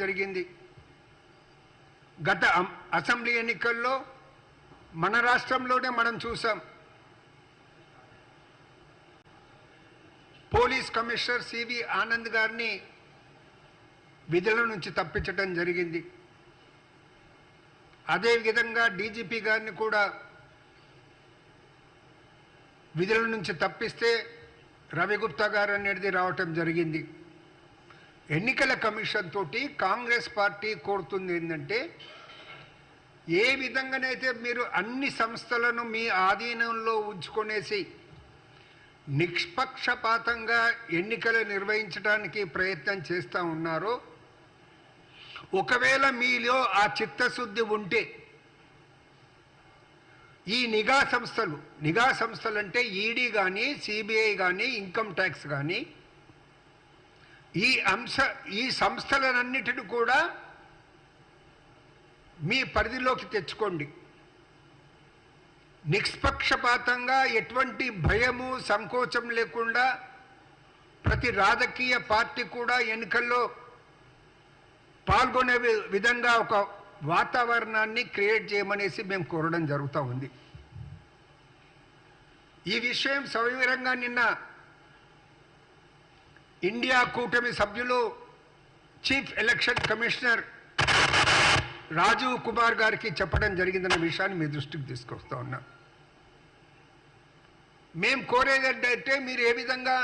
జరిగింది. గత అసెంబ్లీ ఎన్నికల్లో మన రాష్ట్రంలోనే మనం చూసాం. పోలీస్ కమిషనర్ సివి ఆనంద్ గారిని విధుల నుంచి తప్పించడం జరిగింది. అదే విధంగా డీజీపీ గారిని కూడా విధుల నుంచి తప్పిస్తే రవిగుప్తా గారు అనేది రావటం జరిగింది. ఎన్నికల కమిషన్ తోటి కాంగ్రెస్ పార్టీ కోరుతుంది ఏంటంటే ఏ విధంగానైతే మీరు అన్ని సంస్థలను మీ ఆధీనంలో ఉంచుకొనేసి నిష్పక్షపాతంగా ఎన్నికలు నిర్వహించడానికి ప్రయత్నం చేస్తూ ఉన్నారో ఒకవేళ మీలో ఆ చిత్తశుద్ధి ఉంటే ఈ నిఘా సంస్థలు నిఘా సంస్థలు అంటే ఈడీ కానీ సిబిఐ కానీ ఇన్కమ్ ట్యాక్స్ కానీ ఈ అంశ ఈ సంస్థలన్నిటిని కూడా మీ పరిధిలోకి తెచ్చుకోండి. నిష్పక్షపాతంగా ఎటువంటి భయము సంకోచం లేకుండా ప్రతి రాజకీయ పార్టీ కూడా ఎన్నికల్లో పాల్గొనే విధంగా ఒక వాతావరణాన్ని క్రియేట్ చేయమనేసి మేము కోరడం జరుగుతూ ఉంది. ఈ విషయం సవివరంగా నిన్న ఇండియా కూటమి సభ్యులు chief election commissioner Rajiv Kumar గారికి చెప్పడం జరిగిందన్న విషయాన్ని మీ దృష్టికి తీసుకొస్తా ఉన్నా. మేము కోరేది మీరు ఏ విధంగా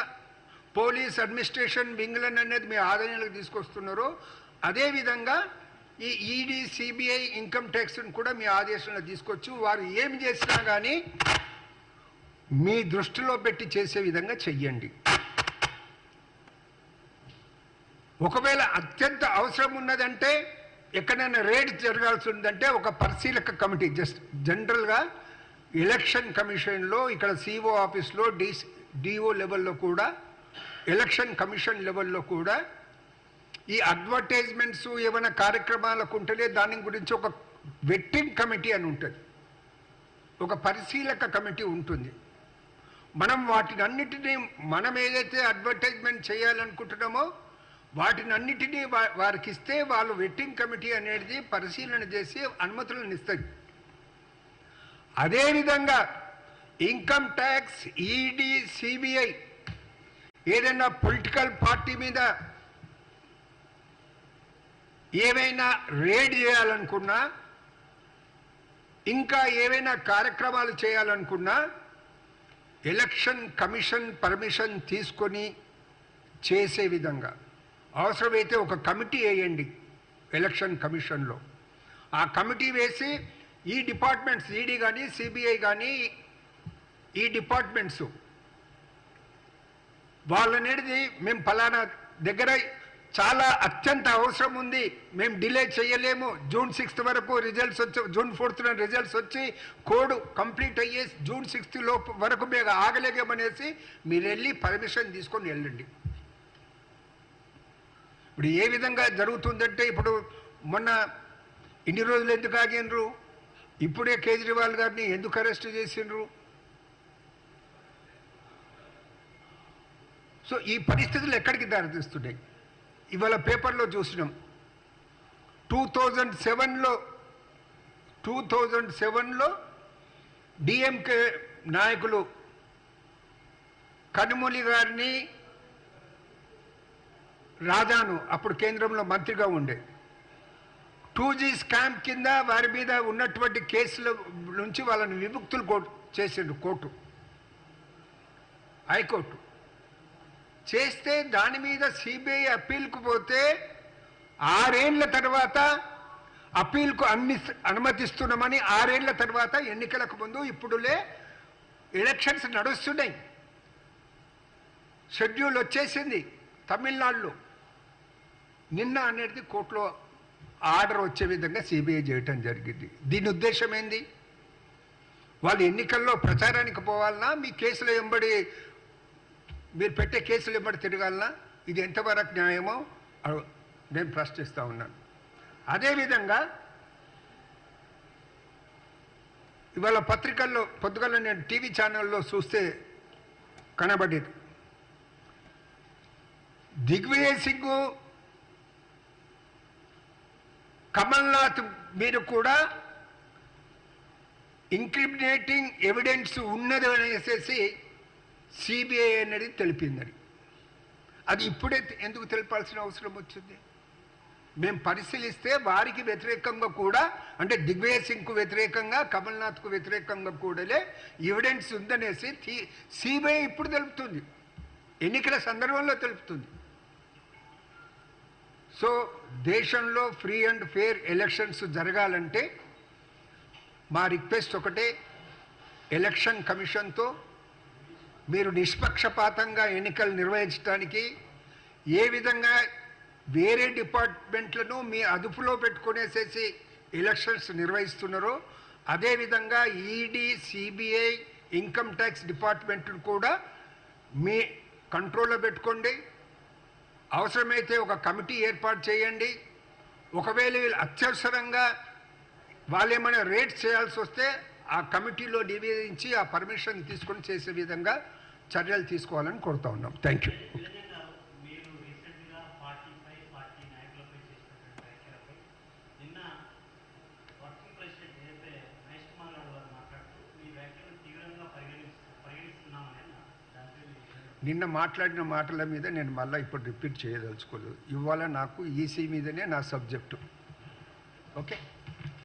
పోలీస్ అడ్మినిస్ట్రేషన్ వింగ్లన్ అనేది మీ ఆదాయంలోకి తీసుకొస్తున్నారో అదేవిధంగా ఈ ఈడీ సిబిఐ ఇన్కమ్ ట్యాక్స్ని కూడా మీ ఆదేశంలో తీసుకొచ్చు వారు ఏమి చేసినా కానీ మీ దృష్టిలో పెట్టి చేసే విధంగా చెయ్యండి. ఒకవేళ అత్యంత అవసరం ఉన్నదంటే ఎక్కడైనా రేడ్ జరగాల్సి ఉందంటే ఒక పరిశీలక కమిటీ జస్ట్ జనరల్గా ఎలక్షన్ కమిషన్లో ఇక్కడ సిఓ ఆఫీస్లో డి డిఓ లెవెల్లో కూడా ఎలక్షన్ కమిషన్ లెవెల్లో కూడా ఈ అడ్వర్టైజ్మెంట్స్ ఏమైనా కార్యక్రమాలకు ఉంటేనే దాని గురించి ఒక వెట్టింగ్ కమిటీ అని ఉంటుంది. ఒక పరిశీలక కమిటీ ఉంటుంది. మనం వాటిని అన్నిటినీ మనం ఏదైతే అడ్వర్టైజ్మెంట్ చేయాలనుకుంటున్నామో వాటినన్నిటినీ వారికి ఇస్తే వాళ్ళు వెట్టింగ్ కమిటీ అనేది పరిశీలన చేసి అనుమతులను ఇస్తుంది అదేవిధంగా ఇన్కమ్ ట్యాక్స్ ఈడీ సిబిఐ ఏదైనా పొలిటికల్ పార్టీ మీద ఏవైనా రేడ్ చేయాలనుకున్నా ఇంకా ఏవైనా కార్యక్రమాలు చేయాలనుకున్నా ఎలక్షన్ కమిషన్ పర్మిషన్ తీసుకొని చేసే విధంగా. అవసరమైతే ఒక కమిటీ వేయండి ఎలక్షన్ కమిషన్లో. ఆ కమిటీ వేసి ఈ డిపార్ట్మెంట్స్ ఈడీ కానీ సిబిఐ కానీ ఈ డిపార్ట్మెంట్స్ వాళ్ళనేది మేము ఫలానా దగ్గర చాలా అత్యంత అవసరం ఉంది. మేము డిలే చేయలేము. జూన్ సిక్స్త్ వరకు రిజల్ట్స్ వచ్చి జూన్ ఫోర్త్ రిజల్ట్స్ వచ్చి కోడ్ కంప్లీట్ అయ్యే జూన్ సిక్స్త్ లోపు వరకు మేము ఆగలేమనేసి మీరు వెళ్ళి పర్మిషన్ తీసుకొని వెళ్ళండి. ఇప్పుడు ఏ విధంగా జరుగుతుందంటే ఇప్పుడు మొన్న ఇన్ని రోజులు ఎందుకు ఆగినరు ఇప్పుడే కేజ్రీవాల్ గారిని ఎందుకు అరెస్ట్ చేసిండ్రు? సో ఈ పరిస్థితులు ఎక్కడికి దారితీస్తున్నాయి? ఇవాళ పేపర్లో చూసినాం. టూ థౌజండ్ సెవెన్లో టూ థౌజండ్ సెవెన్లో డిఎంకే నాయకులు కనుమూలి గారిని రాజాను అప్పుడు కేంద్రంలో మంత్రిగా ఉండే. టూ జీ స్కామ్ కింద వారి మీద ఉన్నటువంటి కేసుల నుంచి వాళ్ళని విముక్తులు కోర్టు చేసిండు కోర్టు. High court. చేస్తే దాని మీద సిబిఐ అప్పీల్కు పోతే ఆరేళ్ళ తర్వాత అప్పీల్కు అన్ని అనుమతిస్తున్నామని ఆరేళ్ళ తర్వాత ఎన్నికలకు ముందు ఇప్పుడులే ఎలక్షన్స్ నడుస్తున్నాయి. షెడ్యూల్ వచ్చేసింది తమిళనాడులో. నిన్న అనేది కోర్టులో ఆర్డర్ వచ్చే విధంగా సిబిఐ చేయటం జరిగింది. దీని ఉద్దేశం ఏంది? వాళ్ళు ఎన్నికల్లో ప్రచారానికి పోవాలన్నా మీ కేసులు ఎంబడి మీరు పెట్టే కేసులు ఎంబడి తిరగాలన్నా ఇది ఎంతవరకు న్యాయమో నేను ప్రశ్నిస్తూ ఉన్నాను. అదేవిధంగా ఇవాళ పత్రికల్లో పొద్దుగల నేను టీవీ ఛానల్లో చూస్తే కనబడేది. దిగ్విజయ్ సింగ్ కమల్నాథ్ మీరు కూడా ఇంక్రిమినేటింగ్ ఎవిడెన్స్ ఉన్నది అనేసి సిబిఐ అనేది తెలిపిందని అది ఇప్పుడే ఎందుకు తెలిపాల్సిన అవసరం వచ్చింది? మేము పరిశీలిస్తే వారికి వ్యతిరేకంగా కూడా అంటే దిగ్విజయ్ సింగ్కు వ్యతిరేకంగా కమల్నాథ్కు వ్యతిరేకంగా కూడాలే ఎవిడెన్స్ ఉందనేసి సిబిఐ ఇప్పుడు తెలుపుతుంది. ఎన్నికల సందర్భంలో తెలుపుతుంది. సో దేశంలో ఫ్రీ అండ్ ఫేర్ ఎలక్షన్స్ జరగాలంటే మా రిక్వెస్ట్ ఒకటే ఎలక్షన్ కమిషన్తో మీరు నిష్పక్షపాతంగా ఎన్నికలు నిర్వహించడానికి ఏ విధంగా వేరే డిపార్ట్మెంట్లను మీ అదుపులో పెట్టుకునేసేసి ఎలక్షన్స్ నిర్వహిస్తున్నారో అదేవిధంగా ఈడీ సిబిఐ ఇన్కమ్ ట్యాక్స్ డిపార్ట్మెంట్ను కూడా మీ కంట్రోల్లో పెట్టుకోండి. అవసరమైతే ఒక కమిటీ ఏర్పాటు చేయండి. ఒకవేళ వీళ్ళు అత్యవసరంగా వాళ్ళు ఏమైనా రేట్ చేయాల్సి వస్తే ఆ కమిటీలో నివేదించి ఆ పర్మిషన్ తీసుకొని చేసే విధంగా చర్యలు తీసుకోవాలని కోరుతా ఉన్నాం. Thank you. నిన్న మాట్లాడిన మాటల మీద నేను మళ్ళీ ఇప్పుడు రిపీట్ చేయదలుచుకోలేదు. ఇవాళ నాకు ఈసీ మీదనే నా సబ్జెక్టు. ఓకే?